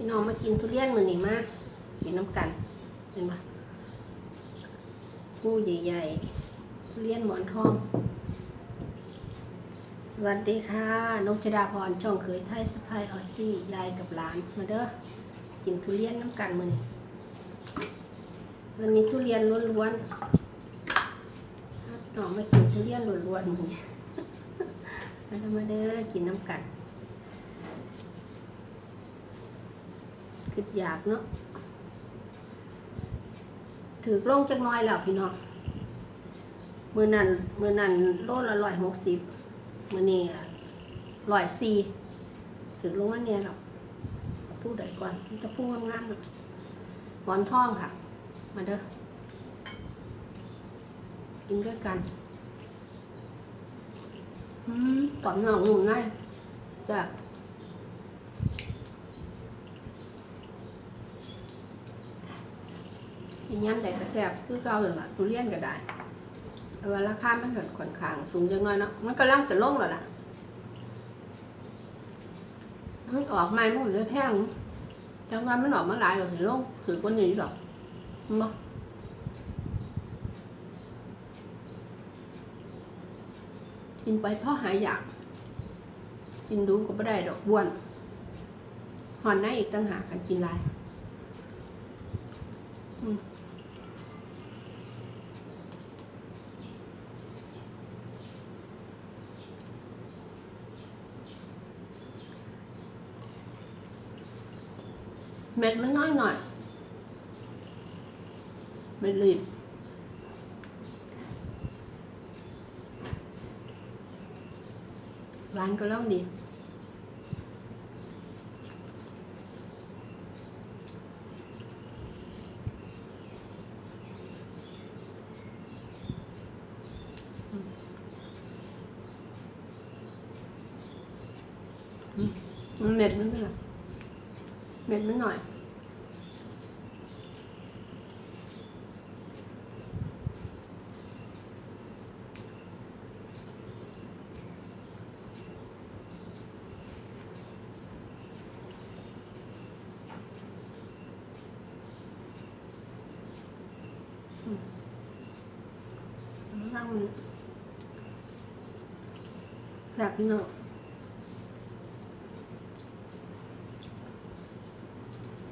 พี่น้องมากินทุเรียนมือนี่มากินน้ำกัน เห็นปะผู้ใหญ่ๆ ทุเรียนหมอนทอง สวัสดีค่ะนกชดาพรช่องเคยไทยสะพายออสซี่ ยายกับหลานมาเด้อ กินทุเรียนน้ำกันมือนี่วันนี้ทุเรียนล้วนๆน้องมากินทุเรียนล้วนๆมือนี้มาเด้อมาเด้อ กินน้ำกัน คิด อยากเนาะถือลงจักหน้อยแล้วพี่น้องมือนั้นมือนั้นโลละร้อยหกสิบมือนี้ร้อยสี่ถือลงอันเนี้ยหรอกพูดใดก่อนจะพูดงามๆเนาะหมอนทองค่ะ มาเด้อกินด้วยกันอืมตอนหน่องหนุ่มง่ายจ้ะ อีกย้ำแต่กระแสบคือเก่าเลยล่ะทุเรียนก็ได้แต่ว่าราคามันเกิดค่อนข้างสูงจังน้อยเนาะมันก็ล่างเสลงแล้วล่ะมันออกใหม่มันเลยแพงจังว่ามันออกมาหลายกว่าสิลงถือกว่านี้หรอกมั้กินไปเพราะหายอยากกินดูก็ไม่ได้ดอกบ้วนหอนได้อีกตั้งหากกันกินลาย เม็ดมันน้อยหน่อย ไม่รีบหวานก็เล่าดีอื มันเม็ดมันเป็นไรเม็ดมันหน่อยนั่งมันแซ่บพี่น้อง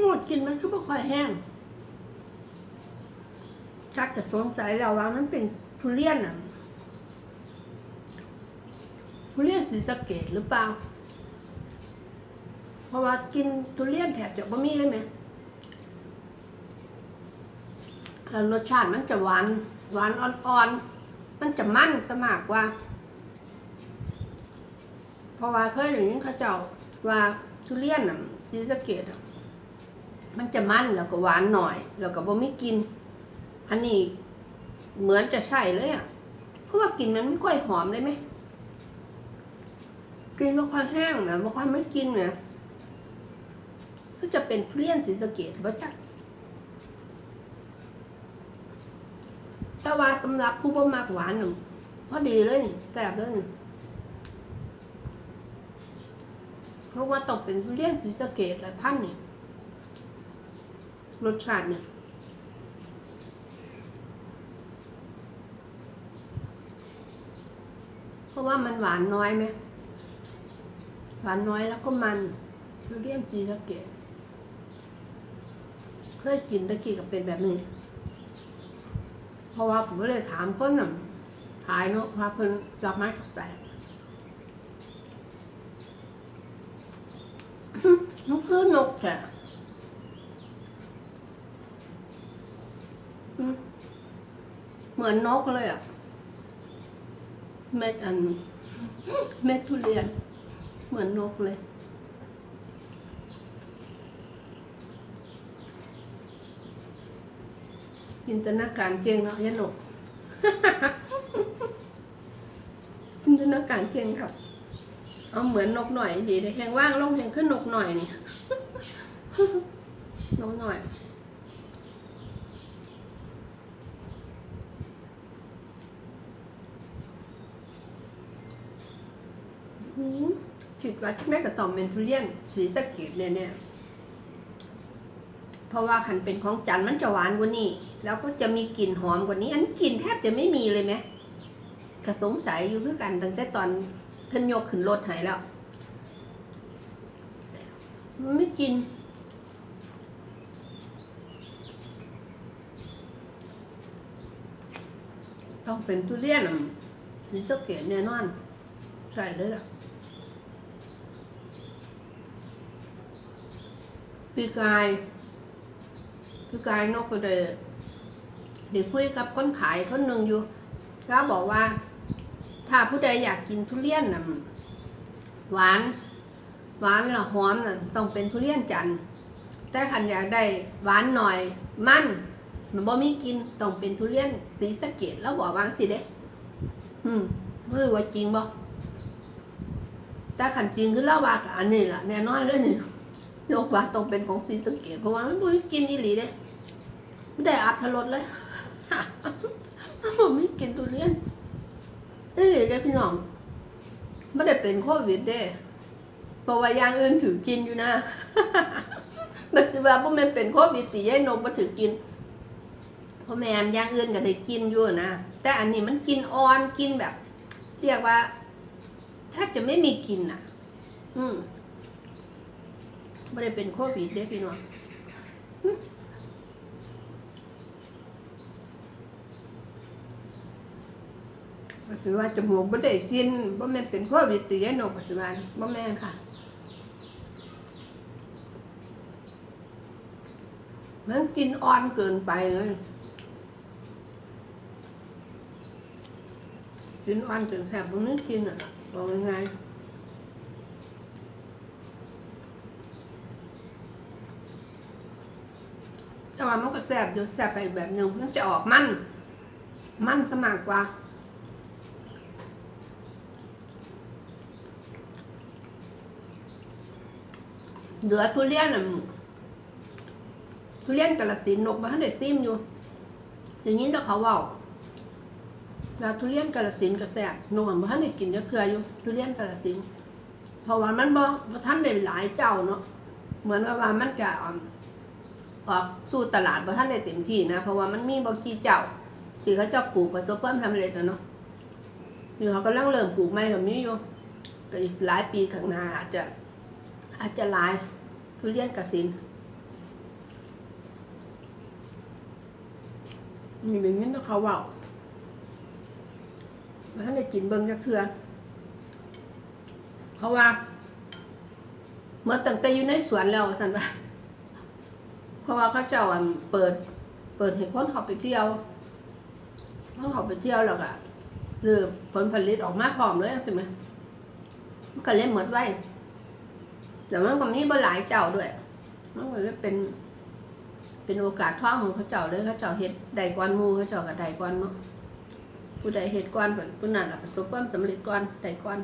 หมด กินมันคือบ่ค่อยแห้งชักจะสงสัยแล้วว่ามันเป็นทุเรียนอะทุเรียนสีสะเกดหรือเปล่า เพราะว่ากินทุเรียนแถบจะบะมี่เลยไหมแล้วรสชาติมันจะหวานหวานอ่อนๆ มันจะมั่นสมากกว่า เพราะว่าเคยอย่างนี้เขาเจ้าว่าทุเรียนน่ะสีสะเกดอะ มันจะมันแล้วก็หวานหน่อย แล้วก็บ่มีกลิน อันนี้เหมือนจะใช่เลยอะ เพราะว่ากลิ่นมันไม่ค่อยหอมเลยไหมกลิ่นไม่ค่อยแห้งนะไม่ค่อยไม่กินนะก็จะเป็นทุเรียนสีสเกดบ่จักแต่ว่าสำหรับผู้บ่มักหวานน่ะพอดีเลยนี่แซ่บเลยนี่เพราะว่าต้องเป็นทุเรียนสีสเกดหลายพันนี่ รสชาติเนี่ยเพราะว่ามันหวานน้อยไหมหวานน้อยแล้วก็มันทุเรียนสีสะเกดเคยกินตะกี้ก็เป็นแบบนี้ เพราะว่าผมก็เลยถามคนน่ะขายเนาะพาเพิ่นรับไม้กับแปลกมันคือนกจ้ อืม เหมือนนกเลยอะ เม็ดอัน เม็ดทุเรียน เหมือนนกเลย จินตนาการเจงเนาะยันนกจินตนาการเจงครับเอาเหมือนนกหน่อยดีเลยแหงว่างลงแหงขึ้นนกหน่อยนี่ นกหน่อย อืมคิดว่าที่แม่กระต่อมเป็นทุเรียนสีสะเกดเลยเนี่ย เพราะว่าขันเป็นของจันมันจะหวานกว่านี้ แล้วก็จะมีกลิ่นหอมกว่านี้ อันกลิ่นแทบจะไม่มีเลยไหมก็สงสัยอยู่เพื่อกันตั้งแต่ตอนท่านโยกขึ้นรถหายแล้ว มันไม่กินต้องเป็นทุเรียนสีสะเกดแน่นอน ใส่เลยล่ะ ปีกายปีกายนกก็เดเดี๋ยวคุยกับคนขายคนหนึ่งอยู่ แล้วบอกว่า ถ้าผู้ใดอยากกินทุเรียนน่ะหวาน หวานละหอมน่ะต้องเป็นทุเรียนจันทร์แต่ขันอยากได้หวานหน่อยมันมันบ่มีกินต้องเป็นทุเรียนสีสะเกดแล้วบอกวางสิเด้อืมไม่ยว่าจริงบ่แต่ขันจริงคือเล่าว่าอันนี้แหละแน่นอนเลยนี่ โลกว่าต้องเป็นของสีสเกดเพราะว่ามันบ่มีกินอีหลีเด้ไม่ได้อัตรสเลยผมไม่กินทุเรียนนี่เด้พี่น้องไม่ได้เป็นโควิดเด้เพราะว่าอย่างอื่นถือกินอยู่นะปัจจุบันพวกมันเป็นโควิดตีให้นมมาถือกินเพราะแมนย่างอื่นก็ได้กินอยู่นะแต่อันนี้มันกินอ่อนกินแบบ เรียกว่าแทบจะไม่มีกินอะ อืม ไม่ได้เป็นโควิดเด้พี่น้องปัสสาวะจมูกไม่ได้กินบ่แม่เป็นโควิดตีให้นกปัสสาวะบ่แม่ค่ะ มันกินอ่อนเกินไปเลยกินอ่อนจนแสบมันนึกกินอะบอกยังไง แต่ว่ามันก็แสบอยู่แสบไปแบบนึงมันจะออกมัน มันสมากกว่าเหลือทุเรียนน่ะทุเรียนกระสินนกมาให้ได้ซิมอยู่ อย่างนี้ถ้าเขาเว่าแล้วทุเรียนกระสินกระแสบนกมาให้ได้กินเยอะเครืออยู่ทุเรียนกระสินเพราะว่ามันบ่บ่ทันได้หลายเจ้าเนาะเหมือนกับว่ามันจะ ออกสู่ตลาดบ่ท่านได้เต็มที่นะ เพราะว่ามันมีบางกี่เจ้าที่เขาเจ้าปลูกประสบความสำเร็จแล้วเนาะอยู่เขากำลังเริ่มปลูกใหม่กับนี้อยู่แต่อีกหลายปีข้างหน้าอาจจะอาจจะหลายทุเรียนกสินมีอย่างนี้นะเขาเว่าบ่ท่านได้กินเบิ่งจะเคือเขาว่าเมื่อตั้งแต่อยู่ในสวนแล้วสันว่า เพราะว่าเขาเจ้าอันเปิด เปิดให้คนเขาไปเที่ยวคนเขาไปเที่ยวแล้วก็คือผลผลิตออกมาพร้อมเลยใช่ไหมมันก็เล่นหมดไว้แต่มันก็มีบ่หลายเจ้าด้วยมันก็เลยเป็นเป็นโอกาสท่องของเขาเจ้าเลยเขาเจ้าเฮ็ดใดกวนมูเขาเจ้ากับใดกวนเนาะผู้ใดเฮ็ดกวนเพิ่นผู้นั้นล่ะประสบความสำเร็จกวนใดกวน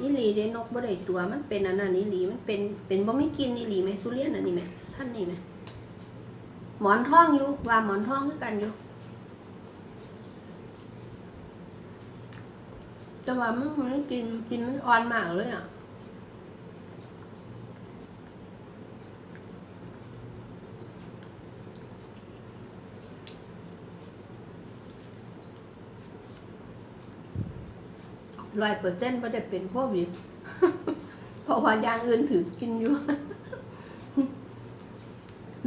อีหลีเด้นกบ่ได้ตัวมันเป็นอันนั้นอีหลีมันเป็นเป็นบ่ไม่กินอีหลีไหมทุเรียนอันนี้ไหมท่านนี่ไหมหมอนทองอยู่ว่าหมอนทองคือกันอยู่แต่ว่ามันมันกินกินมันอ่อนมากเลยอะ ร้อยเปอร์เซ็นต์ไม่ได้เป็นโควิด เพราะว่าย่างอื่นถือกินอยู่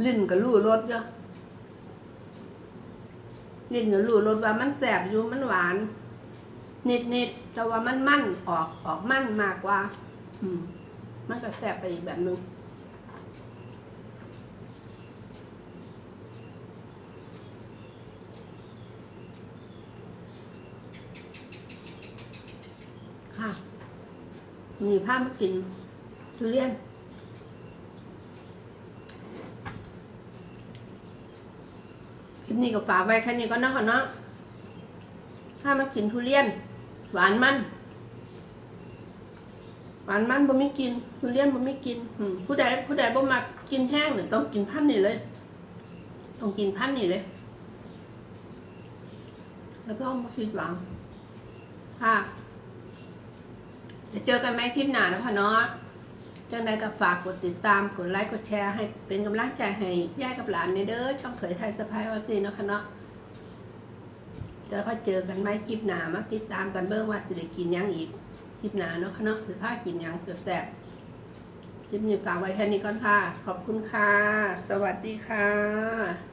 ลิ้นกับลู่รสเนาะลิ้นกับลู่รสว่ามันแสบอยู่มันหวานนิดนิดๆแต่ว่ามันมั่นออกออกมั่นมากกว่า อืม มันก็แสบไปอีกแบบนึงค่ะ มีผ้ามากินทุเรียนคลิปนี้ก็ฝากไว้แค่นี้ก็นนะคะเนาะถ้ามากินทุเรียน หวานมัน หวานมันบ่ไม่กิน ทุเรียนบ่ไม่กินผู้ใดผู้ใดบ่มากินแห้งเนี่ยต้องกินพันนี่เลย ต้องกินพันนี่เลยแล้วพ่อมาคิดหวังค่ะ เดี๋ยวเจอกันไหมคลิปหน้านะพ่อเนาะจังใดก็ฝากกดติดตามกดไลค์กดแชร์ให้เป็นกำลังใจให้ย่ายกับหลานในเด้อช่องเขยไทยสะพายออซีเนาะค่ะเนาะเดี๋ยวก็เจอกันไหมคลิปหน้ามาติดตามกันเบิ่งว่าสิได้กินยังอีกคลิปหน้าเนาะค่ะเนาะสิพากินยังเกือบแซ่บคลิปนี้ฝากไว้แค่นี้ก่อนค่ะ ขอบคุณค่ะ สวัสดีค่ะ